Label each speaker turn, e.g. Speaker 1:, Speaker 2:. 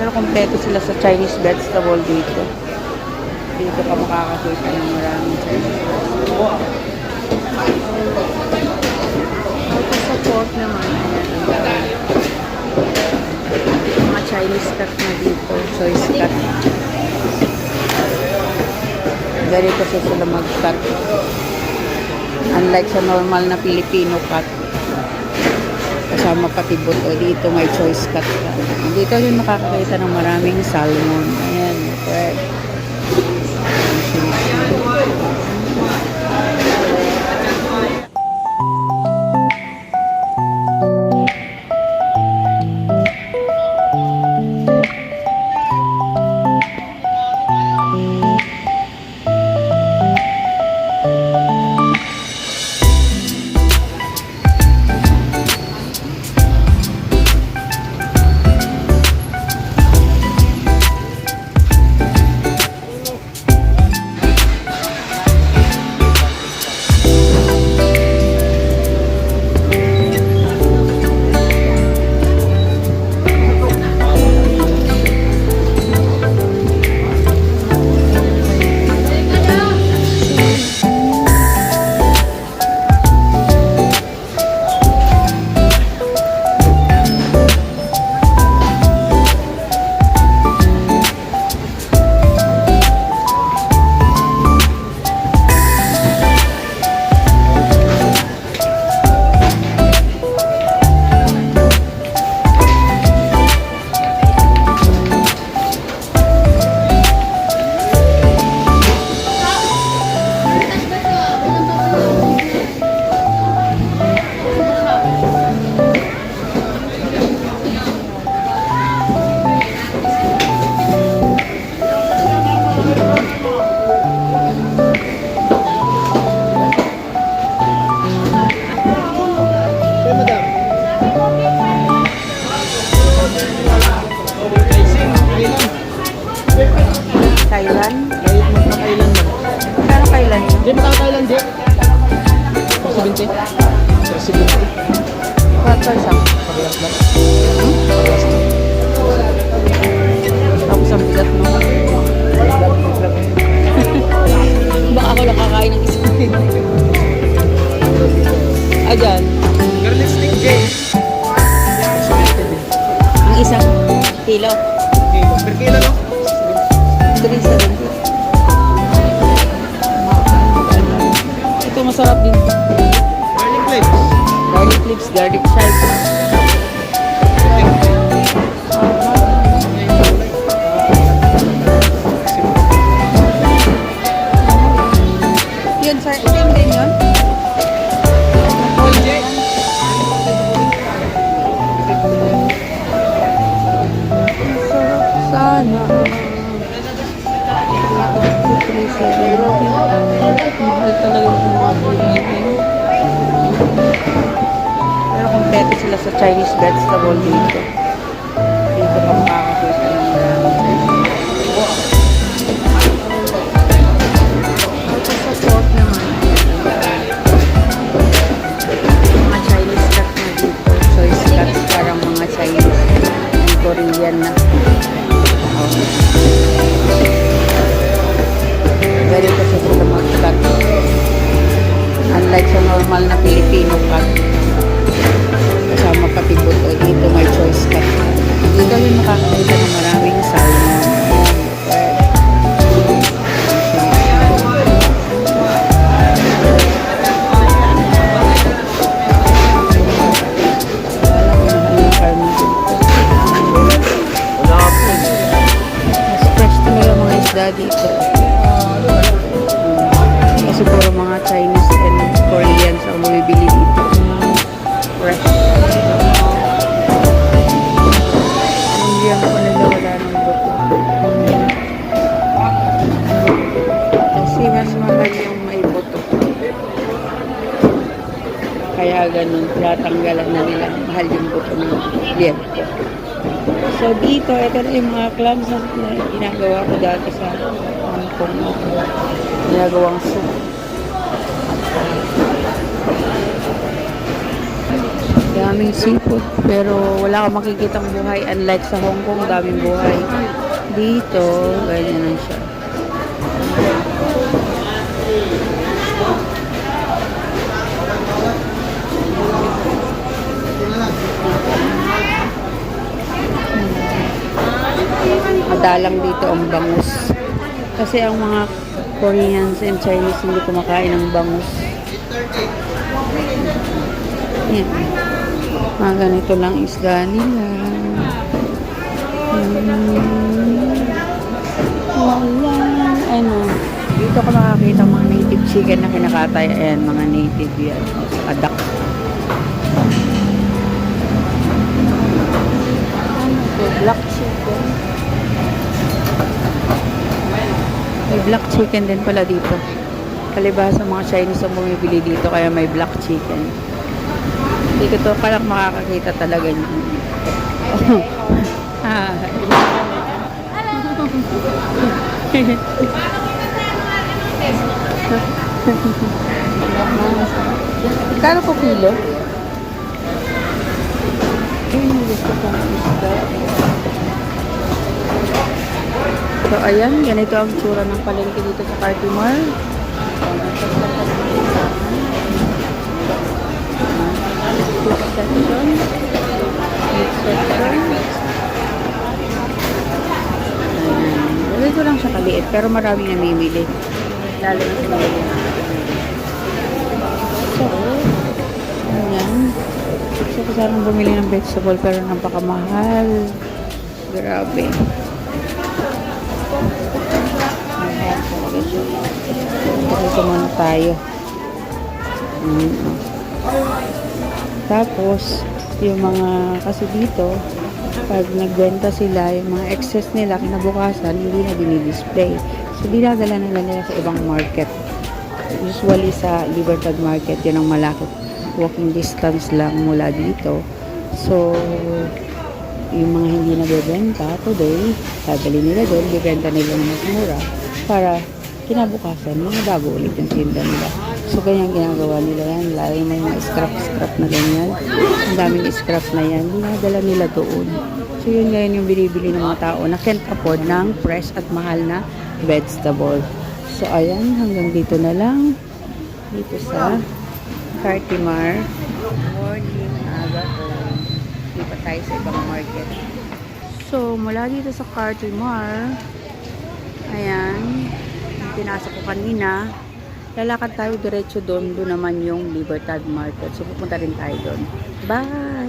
Speaker 1: Pero kompleto sila sa Chinese vegetable dito. Dito ka makakakita ng maraming Chinese vegetable. Ito sa naman, ayan. Mga Chinese cut na dito. Choice cut. Ganito siya sila mag-cut. Unlike sa normal na Filipino cut. Kasama pati buto. Dito may choice cut. Dito rin makakakita ng maraming salmon. Thailand.
Speaker 2: Kahit magpa-Thailand man.
Speaker 1: Kano Thailand yun?
Speaker 2: Di ba Thailand, di? 470? 470?
Speaker 1: What for some?
Speaker 2: Parehas lang. Parehas
Speaker 1: kilo.
Speaker 2: Okay, per kilo, no?
Speaker 1: 370. Ito masarap din.
Speaker 2: Garlic flakes.
Speaker 1: Garlic lips, garlic chives. Mahal talaga yung mga bilihin. Pero kompleto sila sa Chinese vegetable dito. Dito ka makakakita ng maraming Ito normal na Filipino cut. Kasama pati buto. Dito may choice Kaya ganun, tatanggalan na nila. Mahal yung buto ng liempo. So dito, ito na yung mga clams na na ginagawa ko dati sa Hong Kong. Ginagawang soup. Daming seafood. Pero wala kang makikitang buhay. Unlike sa Hong Kong, daming buhay. Dito, ganyan lang siya. Madalang dito ang bangus. Kasi ang mga Koreans and Chinese hindi kumakain ng bangus. Yan. Mga ganito lang isda nila. Hmm. Wala. Ano. Dito ko makakita mga native chicken na kinakatay. Ayan, mga native yan. Duck. Ano to? Black chicken. Black chicken din pala dito. Kalibasa mga Chinese ang bumibili dito kaya may black chicken. Hindi ko to parang makakakita talaga niyan. ah, Kano po kilo? Ayun, gusto kong isda. So, ayan, ganito ang tsura ng palengke dito sa Cartimar. Food section. Meat section. Ayan. Ganito lang siya kaliit, pero maraming namimili. Lalo na sa mga So, ayan. Gusto ko sanang bumili ng vegetable, pero napakamahal. Grabe. Ayan Dito muna tayo. Mm. Tapos, yung mga, kasi dito, pag nagbenta sila, yung mga excess nila, kinabukasan, hindi na dinidisplay. So, dinadala nila nila sa ibang market. Usually sa Libertad Market, yun ang malaki. Walking distance lang mula dito. So, yung mga hindi nabebenta today, dadali nila doon, bibenta nila ng mas mura para kinabukasan, mga bago ulit yung tinda nila. So, ganyan ginagawa nila yan. Lalo may mga scrap-scrap na ganyan. Ang daming scrap na yan, dinadala nila doon. So, yun ngayon yung binibili ng mga tao na can't afford ng fresh at mahal na vegetable. So, ayan, hanggang dito na lang. Dito sa Cartimar. Morning, aga po. Lipat tayo sa ibang market. So, mula dito sa Cartimar, ayan, pinasok ko kanina, lalakad tayo diretso doon, doon naman yung Libertad Market. So, pupunta rin tayo doon. Bye!